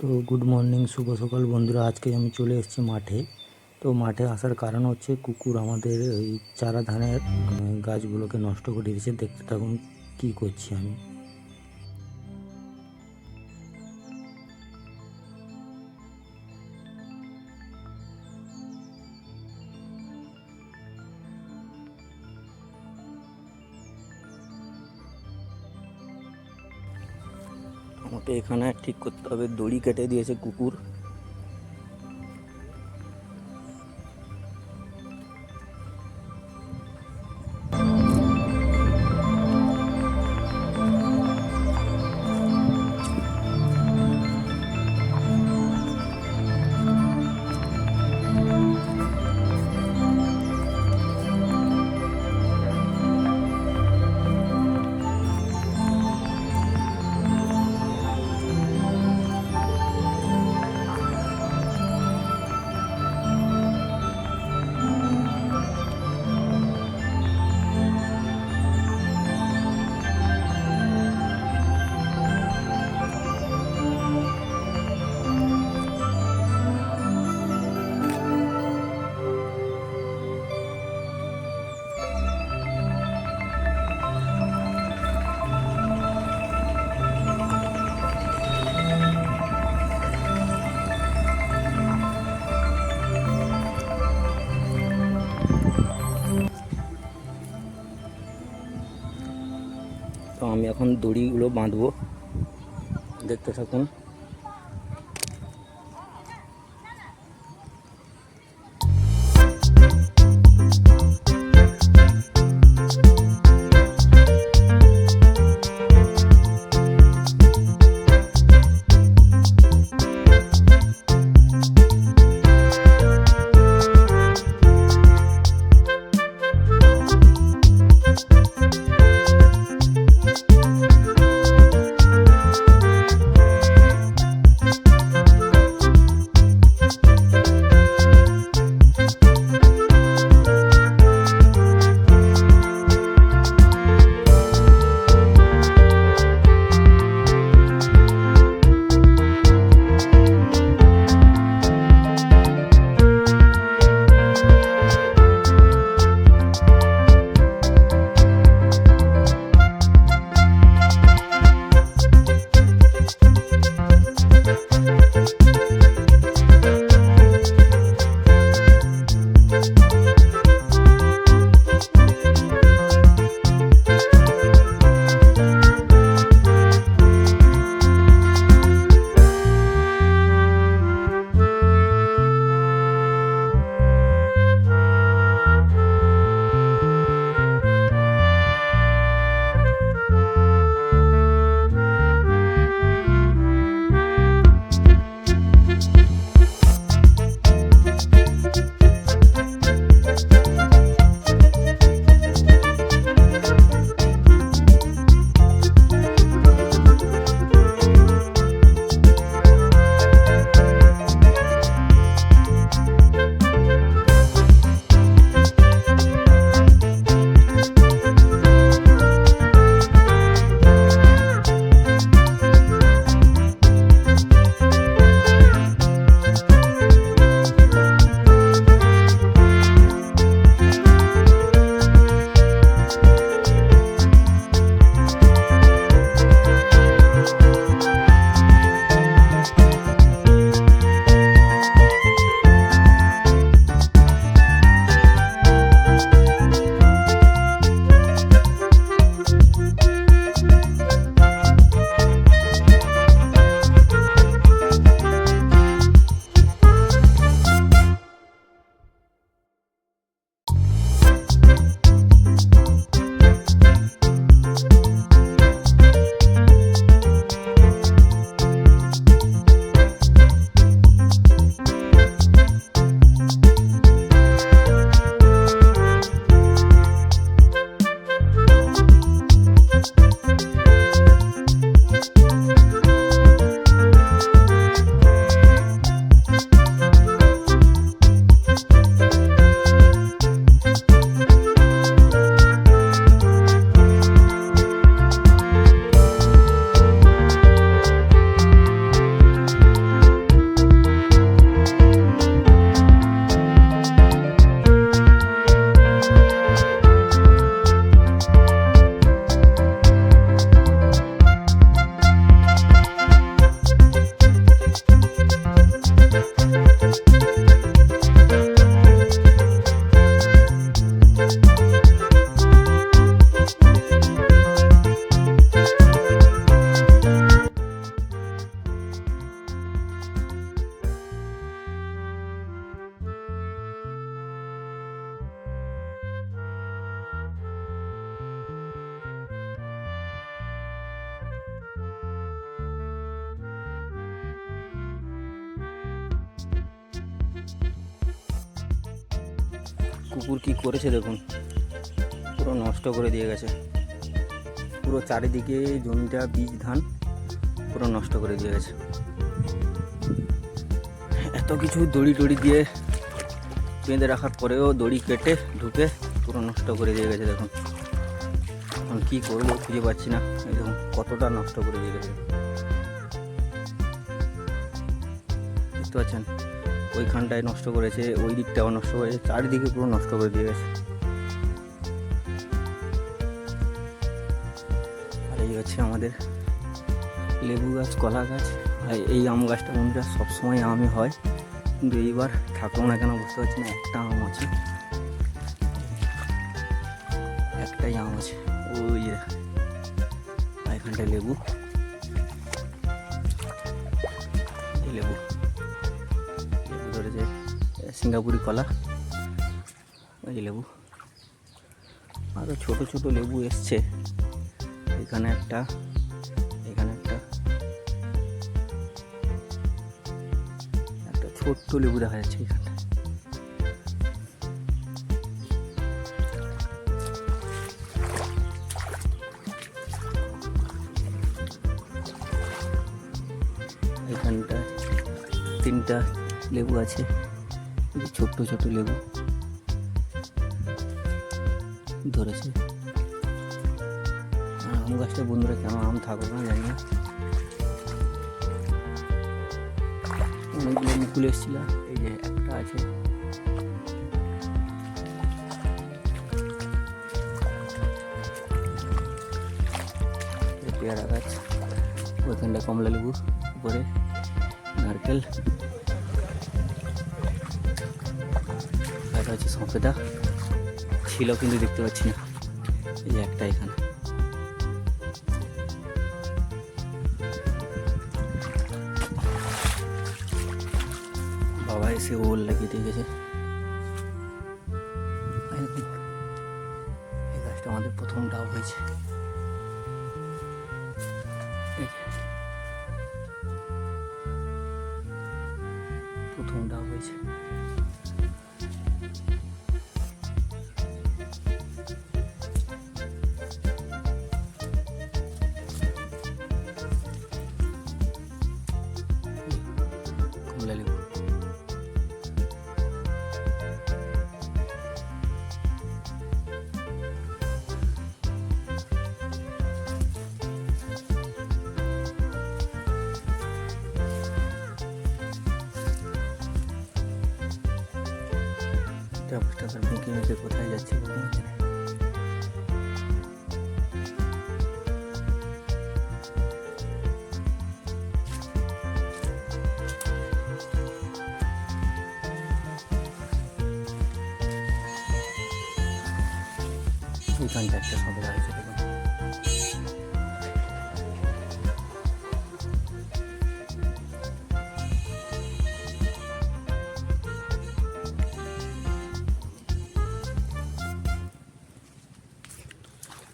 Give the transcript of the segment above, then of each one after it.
তো good morning শুভ সকাল বন্ধুরা। আজকে আমি চলে এসেছি মাঠে। তো মাঠে আসার কারণ হচ্ছে কুকুর আমাদের এই চারা ধানের গাছগুলোকে নষ্ট করে দিয়েছে। দেখতে থাকুন কী করছি আমি। আমাকে এখানে ঠিক করতে হবে। দড়ি কেটে দিয়েছে কুকুর। এখন দড়িগুলো বাঁধবো। দেখতে থাকুন। কুকুর কি করেছে দেখুন? পুরো নষ্ট করে দিয়ে গেছে। পুরো চারিদিকে জমিটা, বীজ, ধান পুরো নষ্ট করে দিয়ে গেছে। এত কিছু দড়ি টড়ি দিয়ে বেঁধে রাখার পরেও দড়ি কেটে ঢুকে পুরো নষ্ট করে দিয়ে গেছে দেখুন। এখন কী করব খুঁজে পাচ্ছি না। এই দেখুন, কতটা নষ্ট করে দিয়ে গেছে। বুঝতে পারছেন ওইখানটায় নষ্ট করেছে, ওই দিকটাও নষ্ট করেছে, চারিদিকে পুরো নষ্ট করে দিয়ে গেছে। আর এই হচ্ছে আমাদের লেবু গাছ, কলা গাছ। আর এই আম গাছটা বন্ধুরা সবসময় আমই হয়, কিন্তু এইবার থাকল না কেন বুঝতে পারছি না, একটা আম আছে। একটাই আম আছে। ওই এখানটায় লেবু। লেবু। সিঙ্গাপুরি কলা যে লেবু। আরও ছোট ছোট লেবু এসছে। এখানে একটা এখানে একটা। একটা ছোট্ট লেবু দেখা যাচ্ছে এখানটা এখানটা তিনটা লেবু আছে। এই ছোট্ট ছোট লেবু। ধরেছে। আম গাছটা বন্ধুরা কেন আম থাকবে না, জানি না। অনেকগুলো মুকুল এসেছিল, এই যে একটা আছে। পেয়ারা গাছ, ওইখানটা কমলা লেবু উপরে, নারকেল। হচ্ছে সমস্যাটা। ছিল কিন্তু দেখতে পাচ্ছি না। এই একটা এখানে। বাবা এসে ওল লাগিয়ে দিয়ে গেছে। এই গাছটা আমাদের প্রথম ডাব হয়েছে। মেকে মেকে কোথায় যাচ্ছে বলুন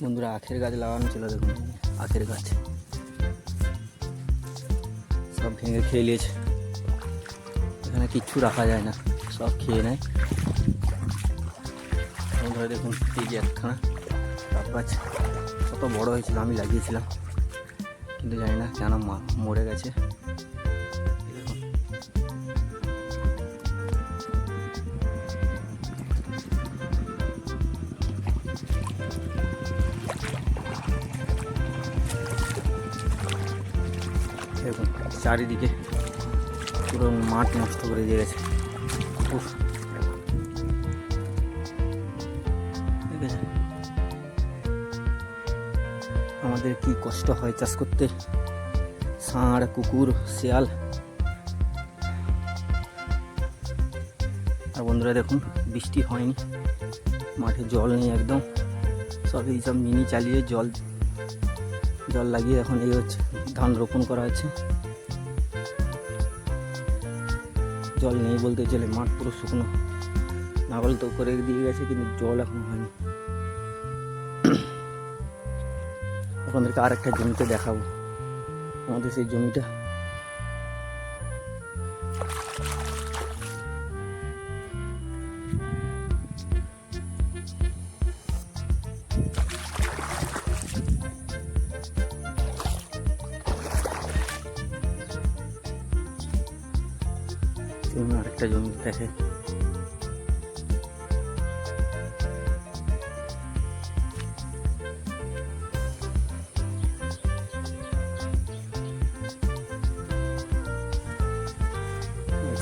বন্ধুরা, আখের গাছ লাগানো ছিল, দেখুন, আখের গাছ। সব ভেঙে খেয়ে নিয়েছে। এখানে কিচ্ছু রাখা যায় না, সব খেয়ে নেয়। বন্ধুরা, দেখুন, এই যে একখানা ডাব গাছ। কত বড় হয়েছিল, আমি লাগিয়েছিলাম। কিন্তু জানি না কেন মরে গেছে। দেখুন, চারিদিকে পুরো মাঠ নষ্ট করে দিয়ে গেছে। আমাদের কি কষ্ট হয় চাষ করতে। ষাঁড়, কুকুর, শিয়াল। আর বন্ধুরা দেখুন, বৃষ্টি হয়নি। মাঠে জল নেই একদম। সব এই সব মিনি চালিয়ে জল জল লাগিয়ে এখন এই হচ্ছে ধান রোপণ করা হচ্ছে। জল নেই বলতে চলে মাঠ পুরো শুকনো। নাগল তো করে দিয়ে গেছে, কিন্তু জল এখন হয়নি। আপনাদেরকে আর একটা জমিতে দেখাবো। আমাদের সেই জমিটা যে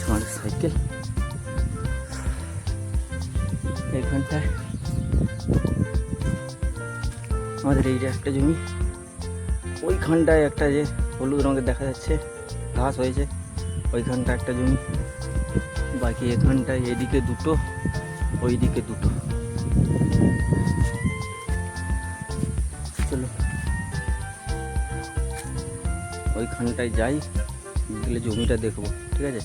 আমাদের সাইকেল? এইখানটায় আমাদের এই যে একটা জমি, ওইখানটায় একটা যে হলুদ রঙের দেখা যাচ্ছে, ঘাস হয়েছে ওইখানটা একটা জমি। বাকি এখানটায় এদিকে দুটো ওইদিকে দুটো। চলো। ওইখানটায় যাই গেলে জমিটা দেখব ঠিক আছে?